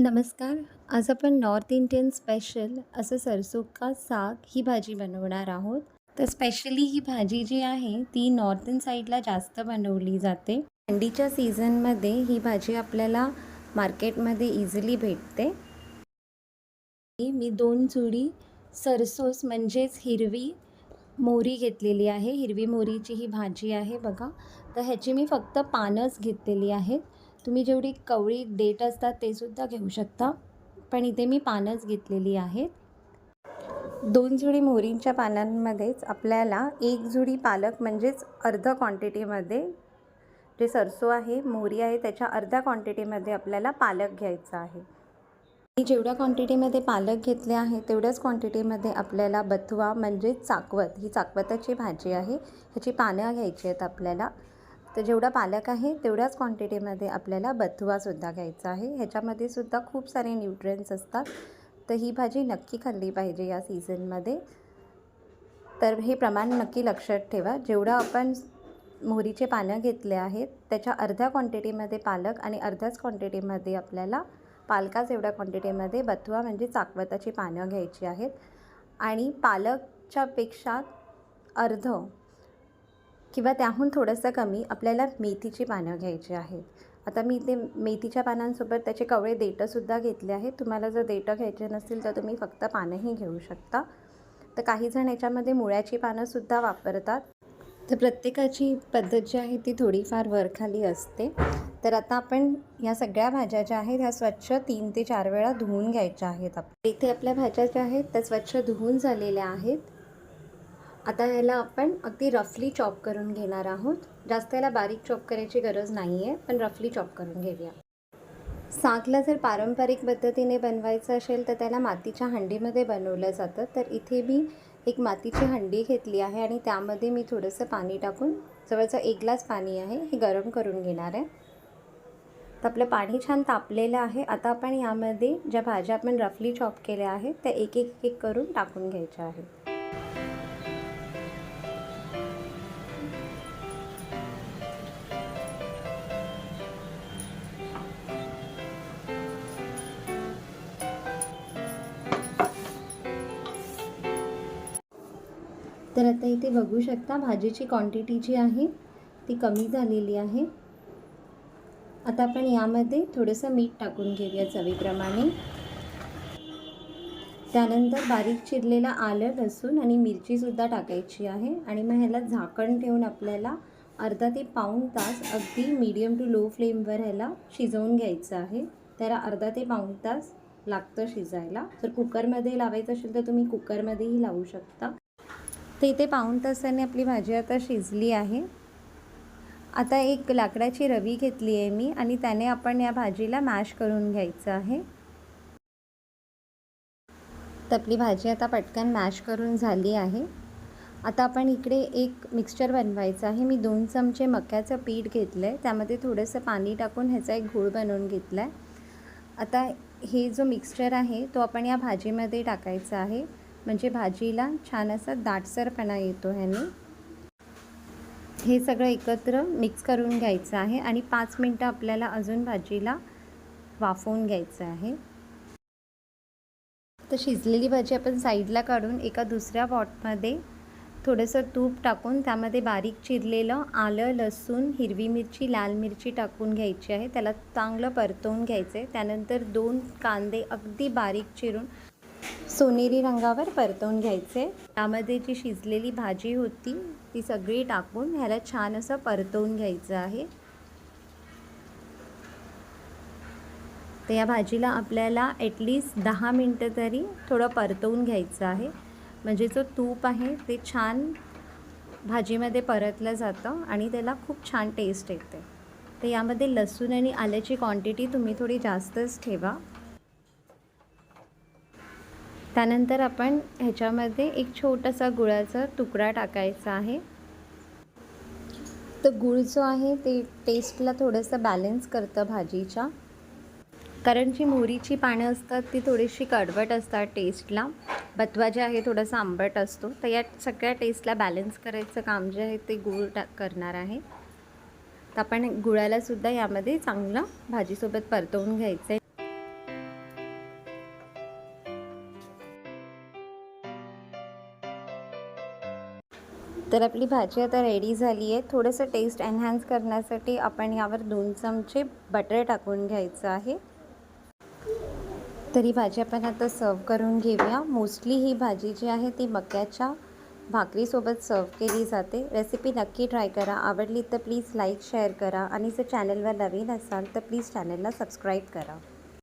नमस्कार. आज आपण नॉर्थ इंडियन स्पेशल असं सरसो का साग ही भाजी बनवणार आहोत. तर स्पेशली ही भाजी जी आहे ती नॉर्थन साईडला जास्त बनवली जाते. थंडीच्या सीझनमध्ये ही भाजी आपल्याला मार्केटमध्ये इझिली भेटते. मी दोन चुडी सरसोस म्हणजेच हिरवी मोहरी घेतलेली आहे. हिरवी मोहरीची ही भाजी आहे बघा. तर ह्याची मी फक्त पानंच घेतलेली आहेत. तुम्ही जेवढी कवळी देठ असतात ते सुद्धा घेऊ शकता. पण इथे मी पानंच घेतलेली आहेत. दोन जुडी मोहरींच्या पानांमध्येच आपल्याला एक जुडी पालक म्हणजेच अर्ध क्वांटिटीमध्ये जे सरसो आहे मोहरी आहे त्याच्या अर्ध्या क्वांटिटीमध्ये आपल्याला पालक घ्यायचा आहे. मी जेवढ्या क्वांटिटीमध्ये पालक घेतले आहे तेवढ्याच क्वांटिटीमध्ये आपल्याला बथवा म्हणजेच चाकवत ही चाकवताची भाजी आहे. ह्याची पानं घ्यायची आहेत आपल्याला. तर जेवढा पालक आहे तेवढ्याच क्वांटिटीमध्ये आपल्याला बथुवासुद्धा घ्यायचा आहे. ह्याच्यामध्ये सुद्धा खूप सारे न्यूट्रियन्स असतात. तर ही भाजी नक्की खाल्ली पाहिजे या सीझनमध्ये तर हे प्रमाण नक्की लक्षात ठेवा. जेवढं आपण मोहरीचे पानं घेतले आहेत त्याच्या अर्ध्या क्वांटिटीमध्ये पालक आणि अर्ध्याच क्वांटिटीमध्ये आपल्याला पालकाच एवढ्या क्वांटिटीमध्ये बथुवा म्हणजे चाकवताची पानं घ्यायची आहेत. आणि पालकच्यापेक्षा अर्ध किंवा त्याहून थोडंसं कमी आपल्याला मेथीची पानं घ्यायची आहेत. आता मी इथे मेथीच्या पानांसोबत त्याचे कवळे देटंसुद्धा घेतले आहेत. तुम्हाला जर देटं घ्यायचे नसतील तर तुम्ही फक्त पानंही घेऊ शकता. तर काही जण याच्यामध्ये मुळ्याची पानंसुद्धा वापरतात. तर प्रत्येकाची पद्धत जी आहे ती थोडीफार वरखाली असते. तर आता आपण ह्या सगळ्या भाज्या ज्या आहेत ह्या स्वच्छ तीन ते चार वेळा धुवून घ्यायच्या आहेत. आप इथे आपल्या भाज्या ज्या आहेत त्या स्वच्छ धुवून झालेल्या आहेत. आता ह्याला आपण अगदी रफली चॉप करून घेणार आहोत. जास्त याला बारीक चॉप करायची गरज नाही आहे पण रफली चॉप करून घेऊया. सागला जर पारंपरिक पद्धतीने बनवायचं असेल तर त्याला मातीच्या हंडीमध्ये बनवलं जातं. तर इथे मी एक मातीची हंडी घेतली आहे आणि त्यामध्ये मी थोडंसं पाणी टाकून जवळचं एक ग्लास पाणी आहे हे गरम करून घेणार आहे. तर आपलं पाणी छान तापलेलं आहे. आता आपण यामध्ये ज्या भाज्या आपण रफली चॉप केल्या आहेत त्या एक एक एक करून टाकून घ्यायच्या आहेत. तर आता इथे बघू शकता भाजीची क्वांटिटी जी आहे ती कमी झालेली आहे. आता आपण यामध्ये थोडंसं मीठ टाकून घेऊया चवीप्रमाणे. त्यानंतर बारीक चिरलेलं आलं लसूण आणि मिरचीसुद्धा टाकायची आहे. आणि मग ह्याला झाकण ठेवून आपल्याला अर्धा ते पाऊण तास अगदी मीडियम टू लो फ्लेमवर ह्याला शिजवून घ्यायचं आहे. त्याला अर्धा ते पाऊण तास लागतं शिजायला. जर कुकरमध्ये लावायचं असेल तर तुम्ही कुकरमध्येही लावू शकता. तर इथे पाऊण तासाने आपली भाजी आता शिजली आहे. आता एक लाकडाची रवी घेतली आहे मी आणि त्याने आपण या भाजीला मॅश करून घ्यायचं आहे. तर आपली भाजी आता पटकन मॅश करून झाली आहे. आता आपण इकडे एक मिक्सचर बनवायचं आहे. मी दोन चमचे मक्याचं पीठ घेतलं आहे त्यामध्ये थोडंसं पाणी टाकून ह्याचा एक घोळ बनवून घेतला आहे आता हे जो मिक्सचर आहे तो आपण या भाजीमध्ये टाकायचा आहे. म्हणजे भाजीला छान असा दाटसरपणा येतो ह्याने. हे सगळं एकत्र मिक्स करून घ्यायचं आहे आणि पाच मिनटं आपल्याला अजून भाजीला वाफवून घ्यायचं आहे. तर शिजलेली भाजी आपण साईडला काढून एका दुसऱ्या पॉटमध्ये थोडंसं तूप टाकून त्यामध्ये बारीक चिरलेलं आलं लसूण हिरवी मिरची लाल मिरची टाकून घ्यायची आहे. त्याला चांगलं परतवून घ्यायचं आहे त्यानंतर दोन कांदे अगदी बारीक चिरून सोनेरी रंगावर परतवून घ्यायचे. त्यामध्ये जी शिजलेली भाजी होती ती सगळी टाकून ह्याला छान असं परतवून घ्यायचं आहे. तर या भाजीला आपल्याला ॲटलिस्ट दहा मिनटं तरी थोडं परतवून घ्यायचं आहे. म्हणजे जो तूप आहे ते छान भाजीमध्ये परतलं जातं आणि त्याला खूप छान टेस्ट येते. तर यामध्ये लसूण आणि आल्याची क्वांटिटी तुम्ही थोडी जास्तच ठेवा. त्यानंतर आपण ह्याच्यामध्ये एक छोटासा गुळाचा तुकडा टाकायचा आहे. तर गुळ जो आहे ते टेस्टला थोडंसं बॅलन्स करतं भाजीच्या. कारण जी मोहरीची पानं असतात ती थोडीशी कडवट असतात टेस्टला बथवा जे आहे थोडासा आंबट असतो. तर या सगळ्या टेस्टला बॅलन्स करायचं काम जे आहे ते गुळ टाक करणार आहे. तर आपण गुळालासुद्धा यामध्ये चांगलं भाजीसोबत परतवून घ्यायचं आहे तर आपली भाजी आता रेडी झाली आहे. थोडंसं टेस्ट एन्हान्स करण्यासाठी आपण यावर दोन चमचे बटर टाकून घ्यायचं आहे. तर ही भाजी आपण आता सर्व करून घेऊया. मोस्टली ही भाजी जी आहे ती मक्याच्या भाकरीसोबत सर्व केली जाते. रेसिपी नक्की ट्राय करा. आवडली तर प्लीज लाईक शेअर करा. आणि जर चॅनलवर नवीन असाल तर प्लीज चॅनलला सबस्क्राईब करा.